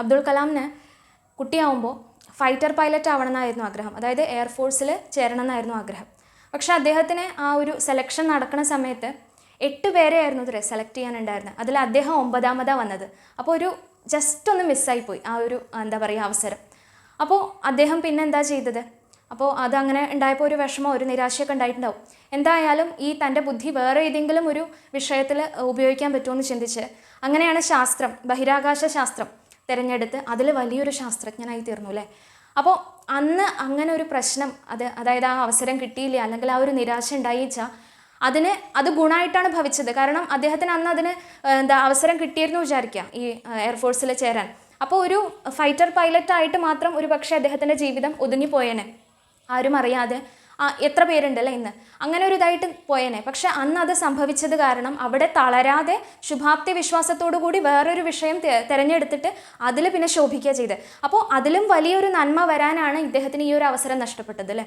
അബ്ദുൾ കലാമിന് കുട്ടിയാവുമ്പോൾ fighter pilot ആവണമെന്നായിരുന്നു ആഗ്രഹം. അതായത് എയർഫോഴ്സിൽ ചേരണം എന്നായിരുന്നു ആഗ്രഹം. പക്ഷേ അദ്ദേഹത്തിന് ആ ഒരു സെലക്ഷൻ നടക്കുന്ന സമയത്ത് എട്ട് പേരെയായിരുന്നു ഇതിൽ സെലക്ട് ചെയ്യാനുണ്ടായിരുന്നത്. അതിൽ അദ്ദേഹം ഒമ്പതാമതാണ് വന്നത്. അപ്പോൾ ഒരു ജസ്റ്റ് ഒന്ന് മിസ്സായിപ്പോയി ആ ഒരു എന്താ പറയുക അവസരം. അപ്പോൾ അദ്ദേഹം പിന്നെ എന്താ ചെയ്തത്? അപ്പോൾ അതങ്ങനെ ഉണ്ടായപ്പോൾ ഒരു വിഷമോ ഒരു നിരാശയൊക്കെ ഉണ്ടായിട്ടുണ്ടാവും. എന്തായാലും ഈ തന്റെ ബുദ്ധി വേറെ ഏതെങ്കിലും ഒരു വിഷയത്തിൽ ഉപയോഗിക്കാൻ പറ്റുമെന്ന് ചിന്തിച്ച് അങ്ങനെയാണ് ശാസ്ത്രം ബഹിരാകാശ ശാസ്ത്രം തിരഞ്ഞെടുത്ത് അതിൽ വലിയൊരു ശാസ്ത്രജ്ഞനായി തീർന്നു അല്ലേ? അപ്പോൾ അന്ന് അങ്ങനെ ഒരു പ്രശ്നം അത് അതായത് ആ അവസരം കിട്ടിയില്ല അല്ലെങ്കിൽ ആ ഒരു നിരാശ ഉണ്ടായിച്ചാൽ അതിന് അത് ഗുണമായിട്ടാണ് ഭവിച്ചത്. കാരണം അദ്ദേഹത്തിന് അന്ന് അതിന് എന്താ അവസരം കിട്ടിയിരുന്നു വിചാരിക്കുക ഈ എയർഫോഴ്സിൽ ചേരാൻ. അപ്പോൾ ഒരു ഫൈറ്റർ പൈലറ്റ് ആയിട്ട് മാത്രം ഒരു പക്ഷേ അദ്ദേഹത്തിന്റെ ജീവിതം ഒതുങ്ങിപ്പോയേനെ. ആരും അറിയാതെ എത്ര പേരുണ്ടല്ലേ ഇന്ന്? അങ്ങനെ ഒരു ഇതായിട്ട് പോയേനെ. പക്ഷെ അന്ന് അത് സംഭവിച്ചത് കാരണം അവിടെ തളരാതെ ശുഭാപ്തി വിശ്വാസത്തോടു കൂടി വേറൊരു വിഷയം തെരഞ്ഞെടുത്തിട്ട് അതിൽ പിന്നെ ശോഭിക്കുക ചെയ്ത്. അപ്പോൾ അതിലും വലിയൊരു നന്മ വരാനാണ് ഇദ്ദേഹത്തിന് ഈ ഒരു അവസരം നഷ്ടപ്പെട്ടത് അല്ലേ?